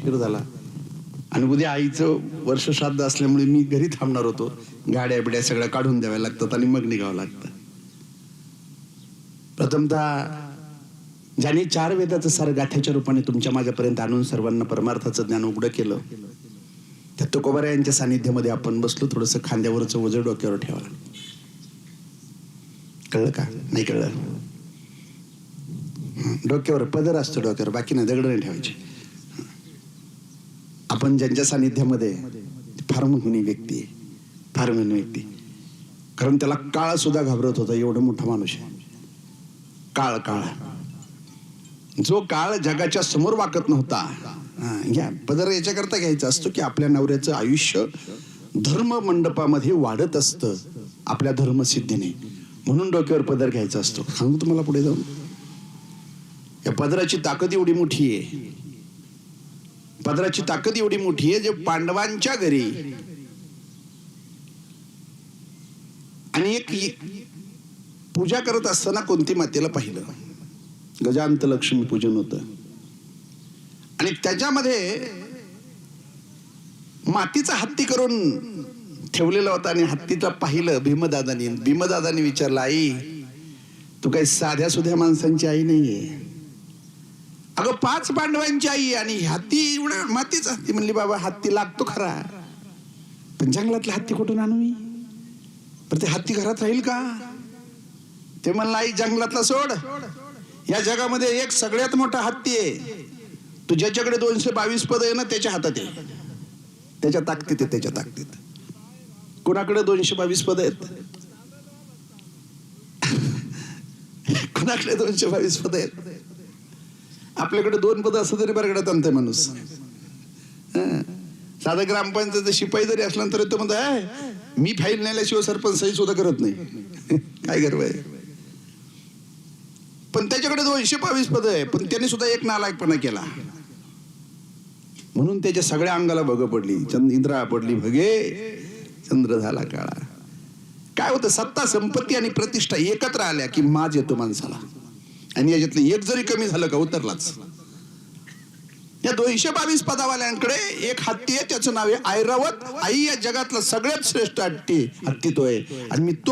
उशीर झाला. आणि उद्या आईचं वर्ष श्राद्ध असल्यामुळे मी घरी थांबणार होतो. गाड्या बिड्या सगळ्या काढून द्याव्या लागतात आणि मग निघावं लागतं. प्रथमतः ज्याने चार वेदाचं सार गाठ्याच्या रूपाने तुमच्या माझ्यापर्यंत आणून सर्वांना परमार्थाचं ज्ञान उघडं केलं त्या तुकोबारा यांच्या सानिध्यामध्ये आपण बसलो थोडस खांद्यावरचं वजन डोक्यावर ठेवा कळलं का? नाही कळलं? डोक्यावर पदर असतो डोक्यावर बाकी नाही दगड नाही ठेवायचे. आपण ज्यांच्या सानिध्यामध्ये फार मोहनी व्यक्ती आहे फार मोहनी व्यक्ती. कारण त्याला काळ सुद्धा घाबरत होता एवढा मोठा माणूस आहे. काळ काळ. जो काळ जगाच्या समोर वाकत नव्हता घ्या. पदर याच्याकरता घ्यायचा असतो की आपल्या नवऱ्याचं आयुष्य धर्म मंडपामध्ये वाढत असतं आपल्या धर्मसिद्धीने. म्हणून डोक्यावर पदर घ्यायचा असतो. सांगू तुम्हाला पुढे जाऊन? या पदराची ताकद एवढी मोठी आहे. भद्राची ताकद एवढी मोठी आहे जे पांडवांच्या घरी. आणि एक पूजा करत असताना कोणती मातेला पाहिलं? गजांत लक्ष्मी पूजन होत. आणि त्याच्यामध्ये मातीचा हत्ती करून ठेवलेला होता आणि हत्तीचा पाहिलं भीमदादानी. भीमदादानी विचारलं आई तू काही साध्या सुध्या माणसांची आई नाहीये. अगं पाच पांडवांची आई आणि हत्ती मातीच हत्ती म्हणली बाबा हत्ती लागतो खरा. पण जंगलातला हत्ती कुठून आणू मी? पण ते हत्ती घरात राहील का? ते म्हणलं आई जंगलातला सोड. या जगामध्ये एक सगळ्यात मोठा हत्ती आहे. तू ज्याच्याकडे दोनशे बावीस पद आहे ना त्याच्या हातात आहे. त्याच्या ताकदीत आहे त्याच्या ताकदीत. कुणाकडे दोनशे बावीस पद आहेत? कुणाकडे दोनशे बावीस पद आहेत? आपल्याकडे दोन पद असं तरी बरगडत आणतंय माणूस? साधा ग्रामपंचायत शिपाई जरी असला तरी तो म्हणतो आहे मी फाईल नेल्याशिवाय सरपंच सही सुद्धा करत नाही. काय गर्व आहे. पण त्याच्याकडे दोनशे बावीस पद आहे पण त्यांनी सुद्धा एक नालायकपणा केला. म्हणून त्याच्या सगळ्या अंगाला भग पडली. चंद इंद्रा पडली भगे. चंद्र झाला काळा. काय होतं सत्ता संपत्ती आणि प्रतिष्ठा एकत्र आल्या की माज येतो माणसाला. आणि याच्यातलं एक जरी कमी झालं का उतरलाच. या दोनशे बावीस पदावाल्यांकडे एक हत्ती आहे त्याचं नाव आहे ऐरावत आई या जगातला सगळ्यात श्रेष्ठ हत्ती हत्ती तो आहे आणि मी तो